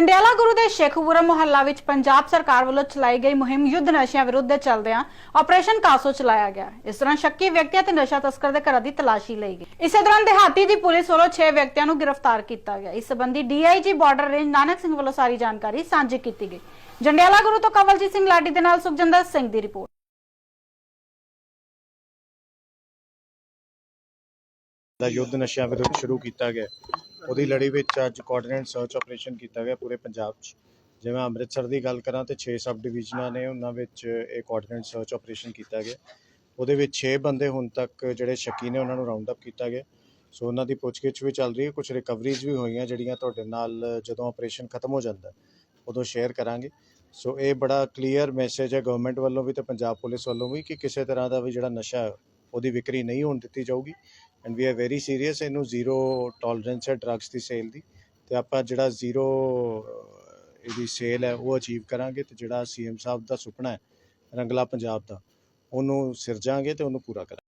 ਜੰਡਿਆਲਾ ਗੁਰੂ ਦੇ ਸ਼ੇਖੂਪੁਰਾ ਮੁਹੱਲਾ ਵਿੱਚ ਪੰਜਾਬ ਸਰਕਾਰ ਵੱਲੋਂ ਚਲਾਈ ਗਈ ਮੁਹਿੰਮ ਯੁੱਧ ਨਸ਼ਿਆਂ ਵਿਰੁੱਧ ਦੇ ਚੱਲਦਿਆਂ ਆਪਰੇਸ਼ਨ ਕਾਸੋ ਚਲਾਇਆ ਗਿਆ। ਇਸ ਦੌਰਾਨ ਸ਼ੱਕੀ ਵਿਅਕਤੀਆਂ ਤੇ ਨਸ਼ਾ ਤਸਕਰ ਦੇ ਘਰਾਂ ਦੀ ਤਲਾਸ਼ੀ ਲਈ ਗਈ ਇਸੇ ਦੌਰਾਨ ਦਿਹਾਤੀ ਦੀ ਪੁਲਿਸ ਵੱਲੋਂ 6 ਵਿਅਕਤੀਆਂ ਨੂੰ ਗ੍ਰਿਫਤਾਰ ਕੀਤਾ ਗਿਆ। ਇਸ ਸੰਬੰਧੀ DIG border range Nanak Singh ਵੱਲੋਂ ਸਾਰੀ ਜਾਣਕਾਰੀ ਸਾਂਝੀ ਕੀਤੀ ਗਈ। ਜੰਡਿਆਲਾ ਗੁਰੂ ਤੋਂ ਕਵਲਜੀਤ ਸਿੰਘ ਲਾਡੀ ਦੇ ਨਾਲ ਸੁਖਜਿੰਦਰ ਸਿੰਘ ਦੀ ਰਿਪੋਰਟ। ਦਾ ਯੁੱਧ ਨਸ਼ਿਆਂ ਵਿਰੁੱਧ ਸ਼ੁਰੂ ਕੀਤਾ ਗਿਆ। ਉਹਦੀ ਲੜੀ ਵਿੱਚ ਅੱਜ ਕੋਆਰਡੀਨੇਟ ਸਰਚ ਆਪਰੇਸ਼ਨ ਕੀਤਾ ਗਿਆ ਪੂਰੇ ਪੰਜਾਬ 'ਚ। ਜਿਵੇਂ ਅੰਮ੍ਰਿਤਸਰ ਦੀ ਗੱਲ ਕਰਾਂ ਤੇ 6 ਸਬ ਡਿਵੀਜ਼ਨਾਂ ਨੇ ਉਹਨਾਂ ਵਿੱਚ ਇਹ ਕੋਆਰਡੀਨੇਟ ਸਰਚ ਆਪਰੇਸ਼ਨ ਕੀਤਾ ਗਿਆ। ਉਹਦੇ ਵਿੱਚ 6 ਬੰਦੇ ਹੁਣ ਤੱਕ ਜਿਹੜੇ ਸ਼ੱਕੀ ਨੇ ਉਹਨਾਂ ਨੂੰ ਰਾਉਂਡ ਅਪ ਕੀਤਾ ਗਿਆ। ਸੋ ਉਹਨਾਂ ਦੀ ਪੁੱਛਗਿੱਛ ਵੀ ਚੱਲ ਰਹੀ ਹੈ ਕੁਝ ਰਿਕਵਰੀਜ਼ ਵੀ ਹੋਈਆਂ ਜਿਹੜੀਆਂ ਤੁਹਾਡੇ ਨਾਲ ਜਦੋਂ ਆਪਰੇਸ਼ਨ ਖਤਮ ਹੋ ਜਾਂਦਾ, ਉਦੋਂ ਸ਼ੇਅਰ ਕਰਾਂਗੇ। ਸੋ ਇਹ ਬੜਾ ਕਲੀਅਰ ਮੈਸੇਜ ਹੈ ਗਵਰਨਮੈਂਟ ਵੱਲੋਂ ਵੀ ਤੇ ਪੰਜਾਬ ਪੁਲਿਸ ਵੱਲੋਂ ਵੀ ਕਿ ਕਿਸੇ ਤਰ੍ਹਾਂ ਦਾ ਵੀ ਜਿਹੜਾ ਨਸ਼ਾ ਹੈ ਉਹਦੀ ਵਿਕਰੀ ਨਹੀਂ ਹੋਣ ਦਿੱਤੀ ਜਾਊਗੀ। And we are very serious ਇਹਨੂੰ ਜ਼ੀਰੋ ਟੋਲਰੈਂਸ ਹੈ ਡਰੱਗਸ ਦੀ ਸੇਲ ਦੀ। ਤੇ ਆਪਾਂ ਜਿਹੜਾ ਜ਼ੀਰੋ ਇਹਦੀ ਸੇਲ ਹੈ, ਉਹ ਅਚੀਵ ਕਰਾਂਗੇ ਤੇ ਜਿਹੜਾ ਸੀਐਮ ਸਾਹਿਬ ਦਾ ਸੁਪਨਾ ਹੈ ਰੰਗਲਾ ਪੰਜਾਬ ਦਾ, ਉਹਨੂੰ ਸਿਰਜਾਂਗੇ ਤੇ ਉਹਨੂੰ ਪੂਰਾ ਕਰਾਂਗੇ।